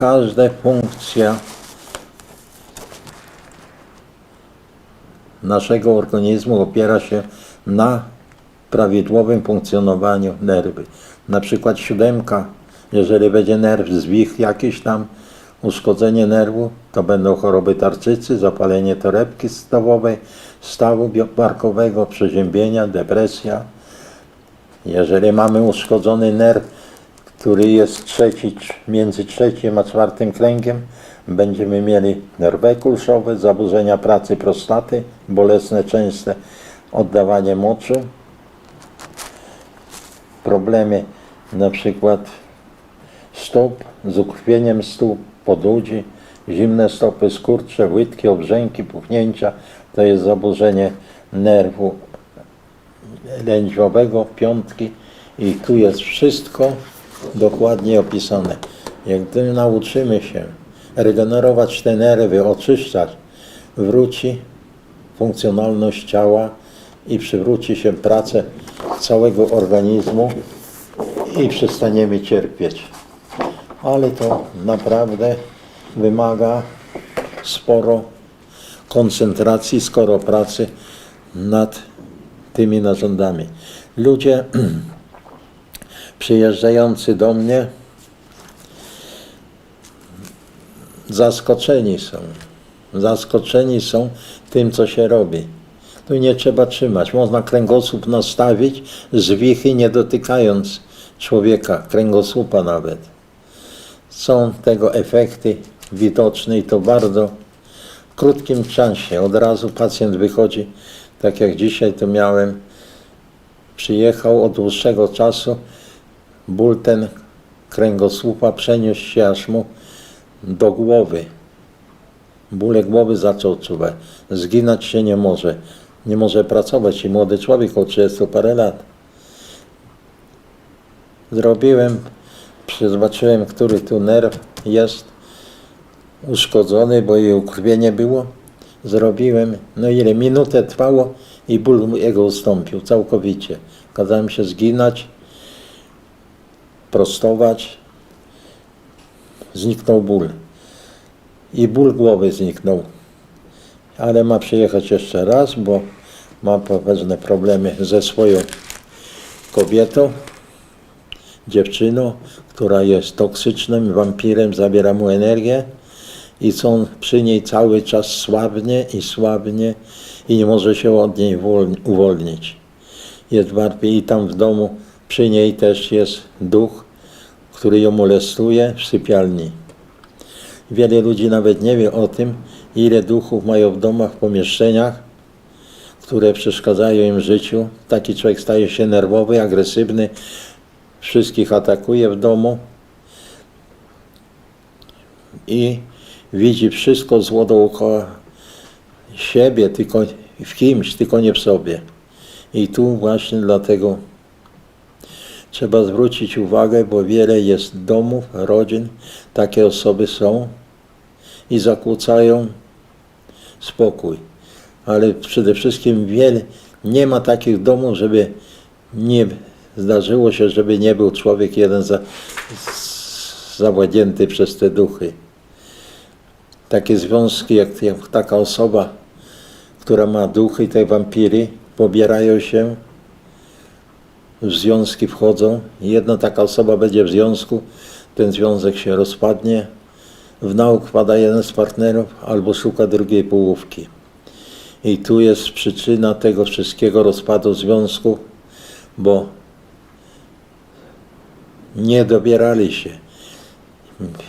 Każda funkcja naszego organizmu opiera się na prawidłowym funkcjonowaniu nerwy. Na przykład siódemka, jeżeli będzie nerw zwich jakiś tam, uszkodzenie nerwu, to będą choroby tarczycy, zapalenie torebki stawowej, stawu barkowego, przeziębienia, depresja. Jeżeli mamy uszkodzony nerw, który jest trzeci, między trzecim a czwartym kręgiem, będziemy mieli nerwy kulszowe, zaburzenia pracy prostaty, bolesne częste oddawanie moczu, problemy na przykład stóp z ukrwieniem stóp, podudzi, zimne stopy, skurcze, łydki, obrzęki, puchnięcia. To jest zaburzenie nerwu lędźwiowego, piątki. I tu jest wszystko dokładnie opisane. Jak gdy nauczymy się regenerować te nerwy, oczyszczać, wróci funkcjonalność ciała i przywróci się pracę całego organizmu i przestaniemy cierpieć. Ale to naprawdę wymaga sporo koncentracji, skoro pracy nad tymi narządami. Ludzie przyjeżdżający do mnie zaskoczeni są. Zaskoczeni są tym, co się robi. Tu nie trzeba trzymać. Można kręgosłup nastawić, zwichy nie dotykając człowieka, kręgosłupa nawet. Są tego efekty widoczne i to bardzo w krótkim czasie. Od razu pacjent wychodzi, tak jak dzisiaj to miałem, przyjechał od dłuższego czasu, ból ten kręgosłupa przeniósł się aż mu do głowy. Bóle głowy zaczął czuwać. Zginać się nie może. Nie może pracować i młody człowiek o 30 parę lat. Zrobiłem, zobaczyłem, który tu nerw jest uszkodzony, bo jej ukrwienie było. Zrobiłem, no ile minutę trwało i ból jego ustąpił całkowicie. Kazałem się zginać, prostować, zniknął ból. I ból głowy zniknął. Ale ma przyjechać jeszcze raz, bo ma pewne problemy ze swoją kobietą, dziewczyną, która jest toksycznym wampirem, zabiera mu energię i co on przy niej cały czas słabnie i słabnie i nie może się od niej wolni- uwolnić. Jest martwy i tam w domu przy niej też jest duch, który ją molestuje w sypialni. Wiele ludzi nawet nie wie o tym, ile duchów mają w domach, w pomieszczeniach, które przeszkadzają im w życiu. Taki człowiek staje się nerwowy, agresywny, wszystkich atakuje w domu i widzi wszystko zło dookoła siebie, tylko w kimś, tylko nie w sobie. I tu właśnie dlatego trzeba zwrócić uwagę, bo wiele jest domów, rodzin, takie osoby są i zakłócają spokój. Ale przede wszystkim wiele, nie ma takich domów, żeby nie zdarzyło się, żeby nie był człowiek jeden za, zawładnięty przez te duchy. Takie związki, jak, jak taka osoba, która ma duchy, te wampiry, pobierają się, w związki wchodzą. Jedna taka osoba będzie w związku, ten związek się rozpadnie, w nauk wpada jeden z partnerów albo szuka drugiej połówki. I tu jest przyczyna tego wszystkiego rozpadu związku, bo nie dobierali się.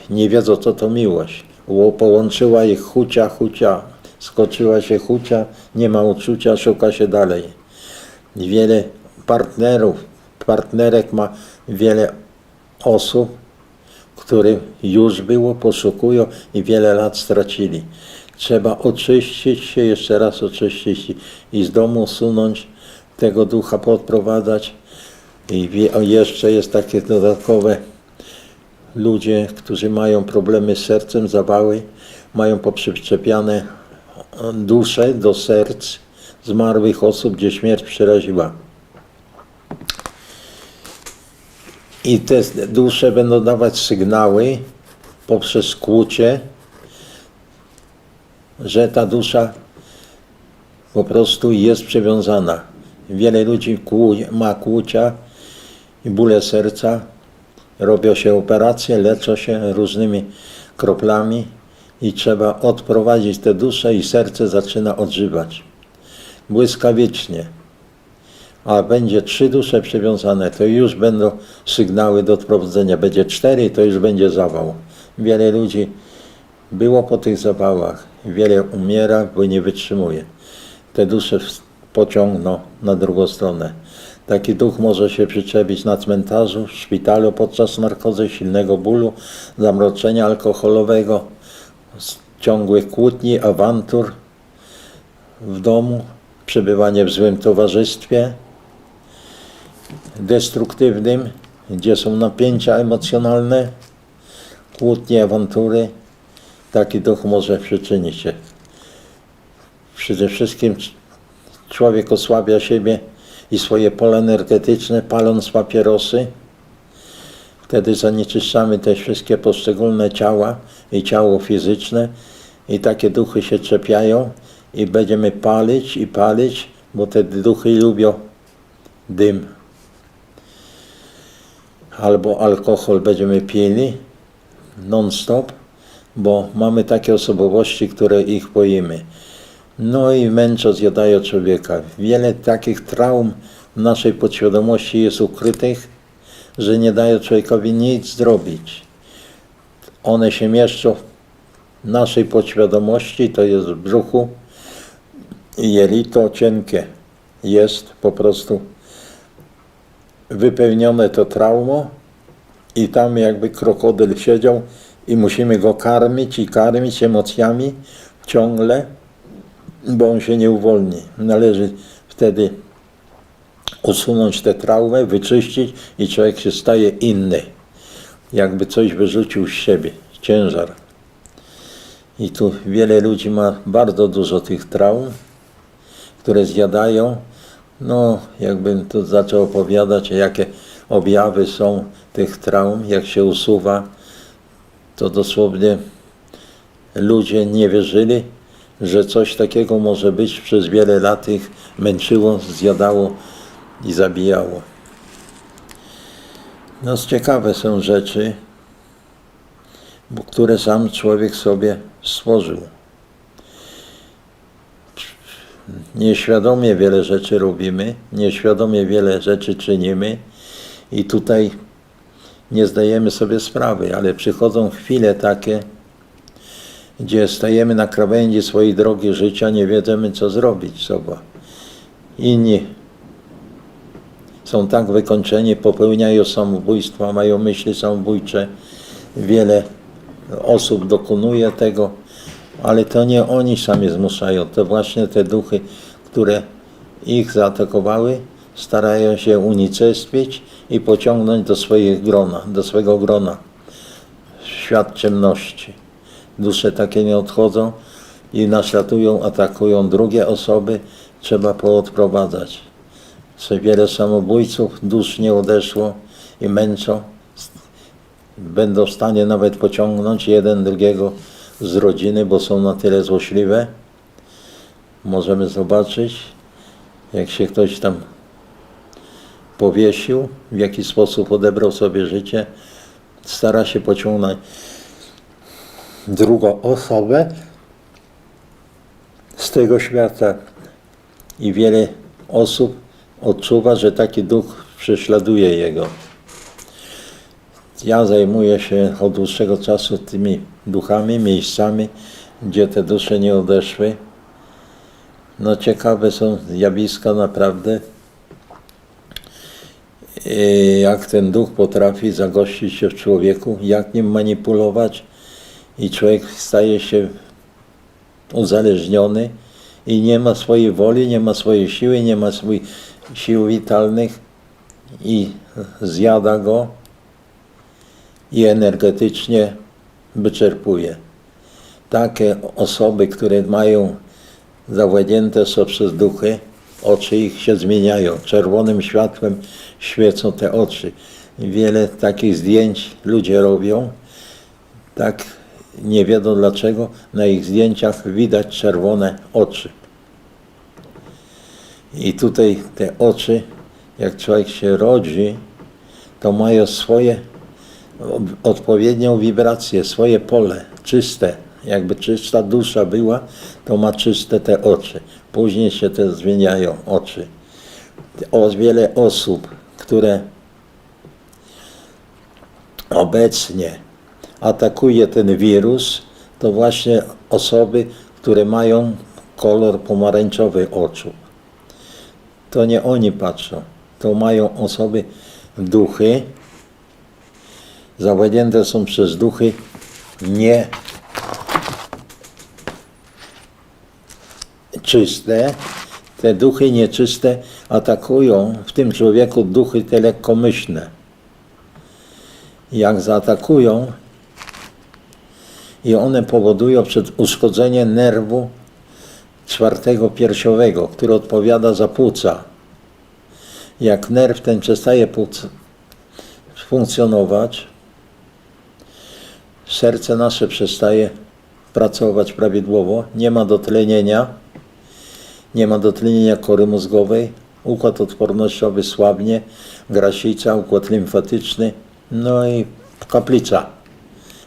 Nie wiedzą, co to miłość. Ło- Połączyła ich chucia, chucia. Skoczyła się chucia, nie ma uczucia, szuka się dalej. Wiele partnerów, partnerek ma wiele osób, których już było, poszukują i wiele lat stracili. Trzeba oczyścić się, jeszcze raz oczyścić i- i z domu usunąć, tego ducha podprowadzać. I jeszcze jest takie dodatkowe ludzie, którzy mają problemy z sercem, zawały, mają poprzyczepiane dusze do serc zmarłych osób, gdzie śmierć przeraziła. I te dusze będą dawać sygnały, poprzez kłucie, że ta dusza po prostu jest przywiązana. Wiele ludzi ma kłucia i bóle serca, robią się operacje, leczą się różnymi kroplami i trzeba odprowadzić tę duszę i serce zaczyna odżywać. Błyskawicznie. A będzie trzy dusze przywiązane, to już będą sygnały do odprowadzenia. Będzie cztery, to już będzie zawał. Wiele ludzi było po tych zawałach. Wiele umiera, bo nie wytrzymuje. Te dusze pociągną na drugą stronę. Taki duch może się przyczepić na cmentarzu, w szpitalu podczas narkozy, silnego bólu, zamroczenia alkoholowego, ciągłych kłótni, awantur w domu, przebywanie w złym towarzystwie destruktywnym, gdzie są napięcia emocjonalne, kłótnie, awantury. Taki duch może przyczynić się. Przede wszystkim człowiek osłabia siebie i swoje pole energetyczne, paląc papierosy. Wtedy zanieczyszczamy te wszystkie poszczególne ciała i ciało fizyczne i takie duchy się czepiają i będziemy palić i palić, bo te duchy lubią dym. Albo alkohol będziemy pili non-stop, bo mamy takie osobowości, które ich boimy. No i męczą, zjadają człowieka. Wiele takich traum w naszej podświadomości jest ukrytych, że nie dają człowiekowi nic zrobić. One się mieszczą w naszej podświadomości, to jest w brzuchu jelito cienkie jest po prostu wypełnione to traumą i tam jakby krokodyl siedział i musimy go karmić i karmić emocjami ciągle, bo on się nie uwolni. Należy wtedy usunąć tę traumę, wyczyścić i człowiek się staje inny. Jakby coś wyrzucił z siebie, ciężar. I tu wiele ludzi ma bardzo dużo tych traum, które zjadają. No, jakbym tu zaczął opowiadać, jakie objawy są tych traum, jak się usuwa, to dosłownie ludzie nie wierzyli, że coś takiego może być. Przez wiele lat ich męczyło, zjadało i zabijało. No, ciekawe są rzeczy, które sam człowiek sobie stworzył. Nieświadomie wiele rzeczy robimy, nieświadomie wiele rzeczy czynimy i tutaj nie zdajemy sobie sprawy, ale przychodzą chwile takie, gdzie stajemy na krawędzi swojej drogi życia, nie wiemy co zrobić sobą. Inni są tak wykończeni, popełniają samobójstwa, mają myśli samobójcze. Wiele osób dokonuje tego, ale to nie oni sami zmuszają, to właśnie te duchy, które ich zaatakowały, starają się unicestwić i pociągnąć do swoich grona, do swego grona. Świat ciemności. Dusze takie nie odchodzą i naśladują, atakują drugie osoby, trzeba poodprowadzać. Wiele samobójców dusz nie odeszło i męczą. Będą w stanie nawet pociągnąć jeden drugiego z rodziny, bo są na tyle złośliwe. Możemy zobaczyć, jak się ktoś tam powiesił, w jaki sposób odebrał sobie życie, stara się pociągnąć drugą osobę z tego świata. I wiele osób odczuwa, że taki duch prześladuje jego. Ja zajmuję się od dłuższego czasu tymi duchami, miejscami, gdzie te dusze nie odeszły. No ciekawe są zjawiska naprawdę. I jak ten duch potrafi zagościć się w człowieku, jak nim manipulować i człowiek staje się uzależniony i nie ma swojej woli, nie ma swojej siły, nie ma swoich sił witalnych i zjada go i energetycznie wyczerpuje. Takie osoby, które mają zawładnięte są przez duchy, oczy ich się zmieniają. Czerwonym światłem świecą te oczy. Wiele takich zdjęć ludzie robią. tak nie wiadomo dlaczego na ich zdjęciach widać czerwone oczy. I tutaj te oczy, jak człowiek się rodzi, to mają swoje odpowiednią wibrację, swoje pole, czyste. Jakby czysta dusza była, to ma czyste te oczy. Później się te zmieniają oczy. O wiele osób, które obecnie atakuje ten wirus, to właśnie osoby, które mają kolor pomarańczowy oczu. To nie oni patrzą, to mają osoby, duchy, zawładnięte są przez duchy nie czyste. Te duchy nieczyste atakują w tym człowieku duchy te lekkomyślne. Jak zaatakują i one powodują przed uszkodzenie nerwu czwartego piersiowego, który odpowiada za płuca. Jak nerw ten przestaje funkcjonować, serce nasze przestaje pracować prawidłowo, nie ma dotlenienia, nie ma dotlenienia kory mózgowej, układ odpornościowy słabnie, grasica, układ limfatyczny, no i kaplica.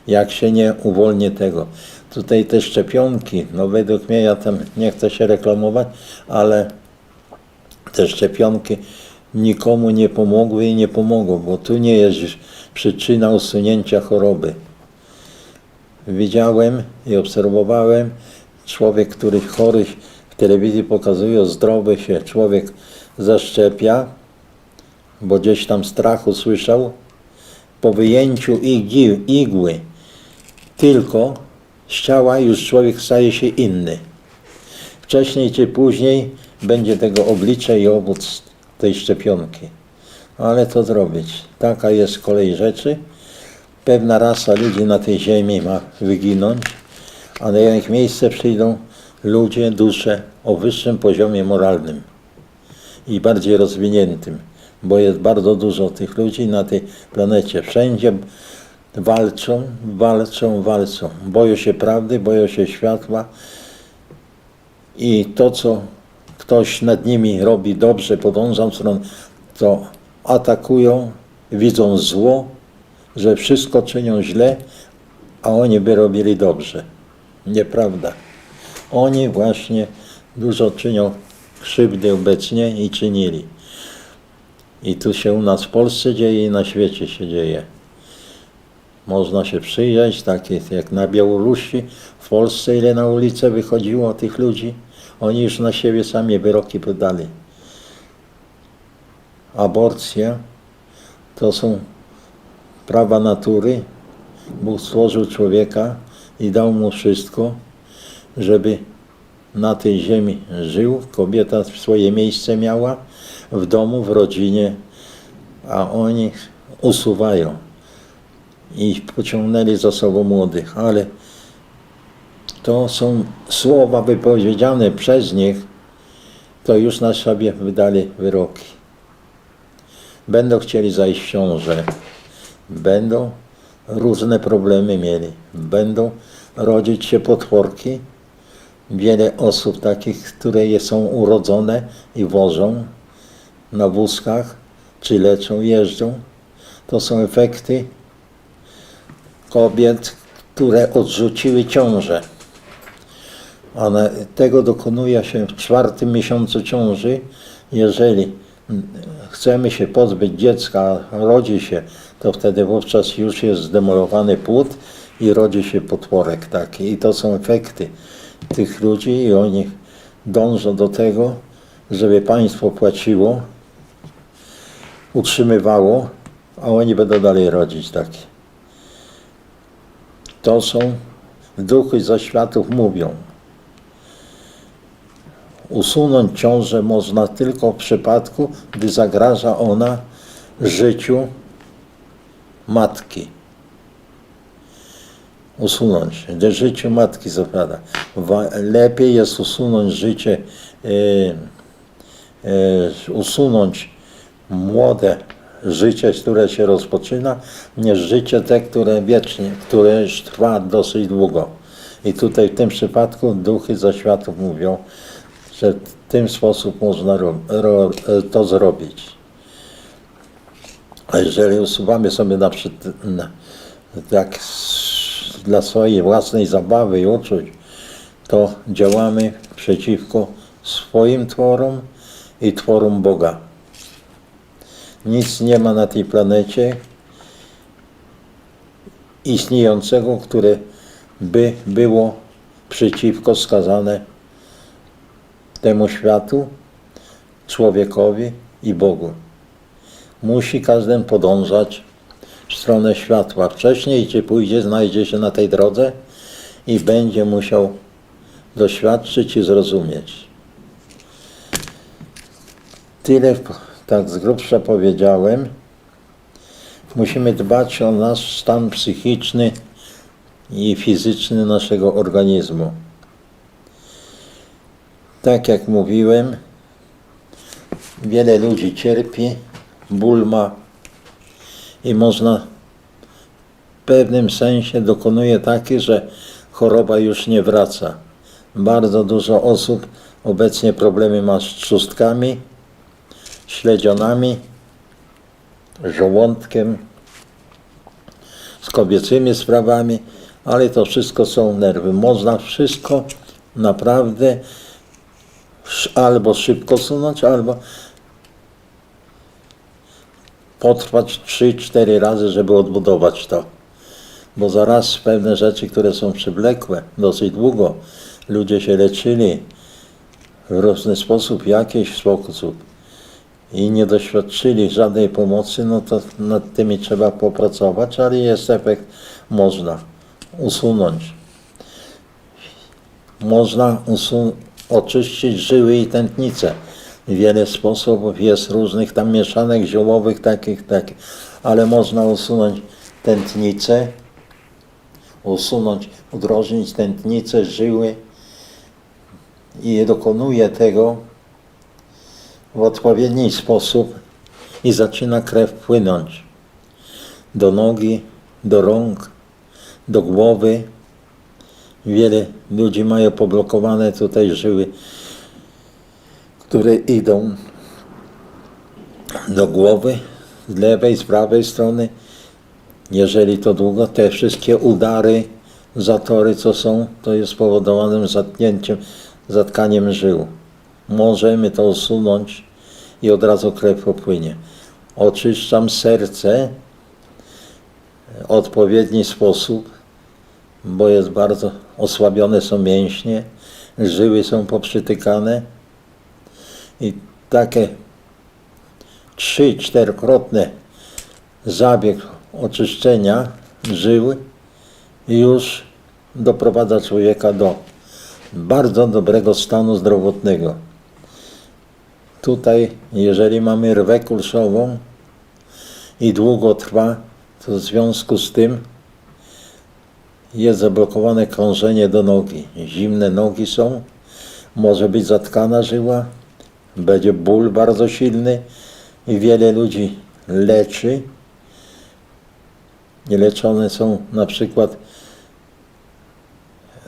Jak się nie uwolni tego. Tutaj te szczepionki, no według mnie, ja tam nie chcę się reklamować, ale te szczepionki nikomu nie pomogły i nie pomogą, bo tu nie jest przyczyna usunięcia choroby. Widziałem i obserwowałem człowiek, który chory w telewizji pokazuje, zdrowy się człowiek zaszczepia, bo gdzieś tam strach usłyszał, po wyjęciu igły, igły tylko z ciała już człowiek staje się inny. Wcześniej czy później będzie tego oblicze i owoc tej szczepionki. Ale to zrobić. Taka jest kolej rzeczy. Pewna rasa ludzi na tej ziemi ma wyginąć, a na ich miejsce przyjdą ludzie, dusze o wyższym poziomie moralnym i bardziej rozwiniętym, bo jest bardzo dużo tych ludzi na tej planecie. Wszędzie walczą, walczą, walczą. Boją się prawdy, boją się światła i to, co ktoś nad nimi robi dobrze, podążam w stronę, to atakują, widzą zło, że wszystko czynią źle, a oni by robili dobrze. Nieprawda. Oni właśnie dużo czynią krzywdy obecnie i czynili. I tu się u nas w Polsce dzieje i na świecie się dzieje. Można się przyjrzeć, takie jak na Białorusi, w Polsce, ile na ulicę wychodziło tych ludzi. Oni już na siebie sami wyroki podali. Aborcja to są prawa natury. Bóg stworzył człowieka i dał mu wszystko, żeby na tej ziemi żył. Kobieta swoje miejsce miała w domu, w rodzinie, a oni usuwają i pociągnęli za sobą młodych, ale to są słowa wypowiedziane przez nich, to już na sobie wydali wyroki. Będą chcieli zajść w ciążę, będą różne problemy mieli, będą rodzić się potworki. Wiele osób takich, które są urodzone i wożą na wózkach, czy leczą, jeżdżą, to są efekty kobiet, które odrzuciły ciążę. Na, tego dokonuje się w czwartym miesiącu ciąży, jeżeli chcemy się pozbyć dziecka, rodzi się, to wtedy wówczas już jest zdemolowany płód i rodzi się potworek taki. I to są efekty tych ludzi i oni dążą do tego, żeby państwo płaciło, utrzymywało, a oni będą dalej rodzić takie. To są duchy ze światów mówią. Usunąć ciążę można tylko w przypadku, gdy zagraża ona życiu matki. Usunąć, gdy życiu matki zapada. Lepiej jest usunąć życie, e, e, usunąć młode życie, które się rozpoczyna, niż życie te, które wiecznie, które już trwa dosyć długo. I tutaj w tym przypadku duchy zaświatów mówią, że w tym sposób można to zrobić. A jeżeli usuwamy sobie na przykład tak dla swojej własnej zabawy i uczuć, to działamy przeciwko swoim tworom i tworom Boga. Nic nie ma na tej planecie istniejącego, które by było przeciwko skazane temu światu, człowiekowi i Bogu. Musi każdy podążać w stronę światła. Wcześniej czy później znajdzie się na tej drodze i będzie musiał doświadczyć i zrozumieć. Tyle tak z grubsza powiedziałem. Musimy dbać o nasz stan psychiczny i fizyczny naszego organizmu. Tak jak mówiłem, wiele ludzi cierpi, ból ma i można w pewnym sensie dokonuje taki, że choroba już nie wraca. Bardzo dużo osób obecnie problemy ma z trzustkami, śledzionami, żołądkiem, z kobiecymi sprawami, ale to wszystko są nerwy. Można wszystko naprawdę albo szybko sunąć, albo potrwać 3-4 razy, żeby odbudować to. Bo zaraz pewne rzeczy, które są przywlekłe, dosyć długo, ludzie się leczyli w różny sposób, jakiś sposób i nie doświadczyli żadnej pomocy, no to nad tymi trzeba popracować, ale jest efekt, można usunąć. Można usun- oczyścić żyły i tętnice. Wiele sposobów jest różnych tam mieszanek ziołowych, takich, takich, ale można usunąć tętnice, usunąć, udrożnić tętnice, żyły i dokonuje tego w odpowiedni sposób i zaczyna krew płynąć do nogi, do rąk, do głowy. Wiele ludzi mają poblokowane tutaj żyły, które idą do głowy z lewej, z prawej strony. Jeżeli to długo, te wszystkie udary, zatory, co są, to jest spowodowane zatknięciem, zatkaniem żył. Możemy to usunąć i od razu krew popłynie. Oczyszczam serce w odpowiedni sposób, bo jest bardzo osłabione są mięśnie, żyły są poprzytykane i takie trzy, czterokrotne zabieg oczyszczenia żył już doprowadza człowieka do bardzo dobrego stanu zdrowotnego. Tutaj, jeżeli mamy rwę kulszową i długo trwa, to w związku z tym jest zablokowane krążenie do nogi. Zimne nogi są, może być zatkana żyła, będzie ból bardzo silny i wiele ludzi leczy. I leczone są na przykład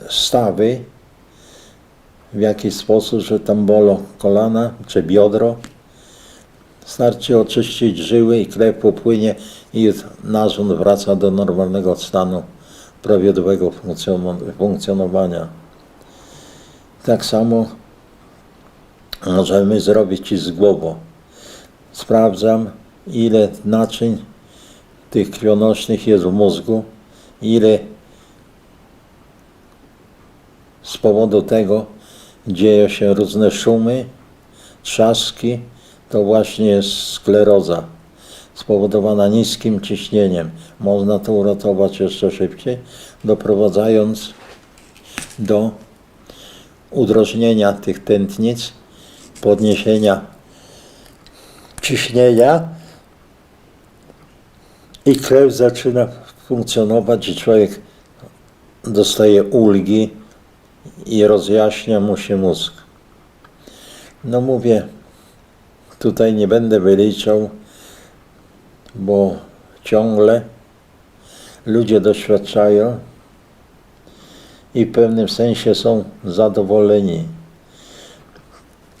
stawy, w jakiś sposób, że tam bolą kolana czy biodro. Starczy oczyścić żyły i krew popłynie i narząd wraca do normalnego stanu prawidłowego funkcjono- funkcjonowania. Tak samo możemy zrobić z głową. Sprawdzam, ile naczyń tych krwionośnych jest w mózgu, ile z powodu tego dzieją się różne szumy, trzaski, to właśnie jest skleroza spowodowana niskim ciśnieniem. Można to uratować jeszcze szybciej, doprowadzając do udrożnienia tych tętnic, podniesienia ciśnienia i krew zaczyna funkcjonować i człowiek dostaje ulgi i rozjaśnia mu się mózg. No mówię, tutaj nie będę wyliczał bo ciągle ludzie doświadczają i w pewnym sensie są zadowoleni.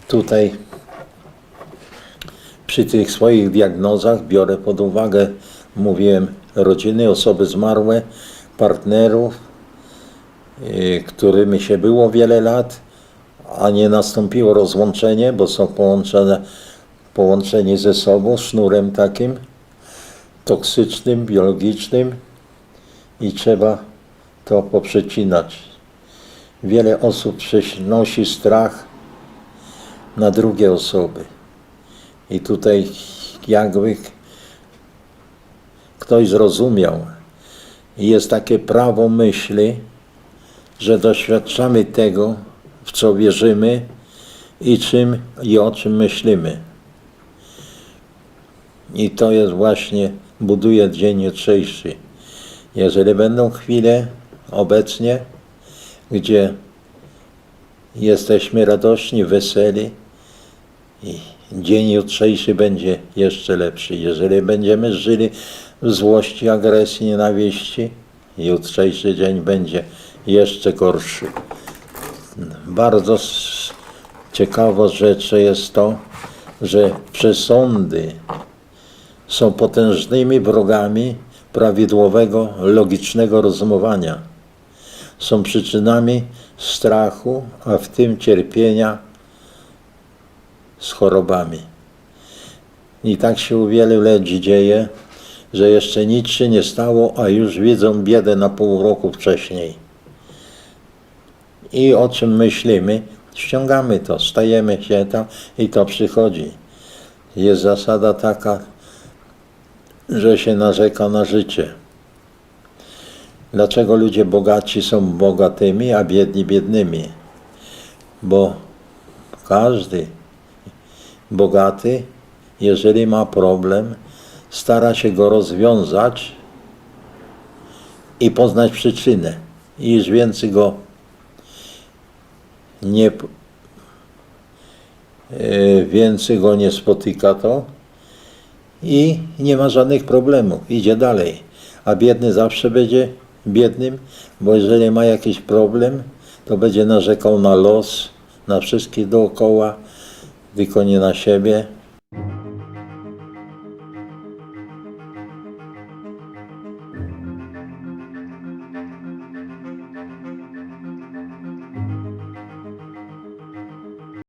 Tutaj przy tych swoich diagnozach biorę pod uwagę, mówiłem, rodziny, osoby zmarłe, partnerów, y, którymi się było wiele lat, a nie nastąpiło rozłączenie, bo są połączone, połączeni ze sobą sznurem takim toksycznym, biologicznym i trzeba to poprzecinać. Wiele osób przenosi strach na drugie osoby. I tutaj jakby ktoś zrozumiał, jest takie prawo myśli, że doświadczamy tego, w co wierzymy i czym i o czym myślimy. I to jest właśnie, buduje dzień jutrzejszy. Jeżeli będą chwile obecnie, gdzie jesteśmy radośni, weseli, i dzień jutrzejszy będzie jeszcze lepszy. Jeżeli będziemy żyli w złości, agresji, nienawiści, jutrzejszy dzień będzie jeszcze gorszy. Bardzo ciekawą rzeczą jest to, że przesądy są potężnymi wrogami prawidłowego, logicznego rozumowania. Są przyczynami strachu, a w tym cierpienia z chorobami. I tak się u wielu ludzi dzieje, że jeszcze nic się nie stało, a już widzą biedę na pół roku wcześniej. I o czym myślimy, ściągamy to, stajemy się tam i to przychodzi. Jest zasada taka, że się narzeka na życie. Dlaczego ludzie bogaci są bogatymi, a biedni biednymi? Bo każdy bogaty, jeżeli ma problem, stara się go rozwiązać i poznać przyczynę. I już więcej go nie, e, więcej go nie spotyka to i nie ma żadnych problemów, idzie dalej. A biedny zawsze będzie biednym, bo jeżeli ma jakiś problem, to będzie narzekał na los, na wszystkich dookoła, tylko nie na siebie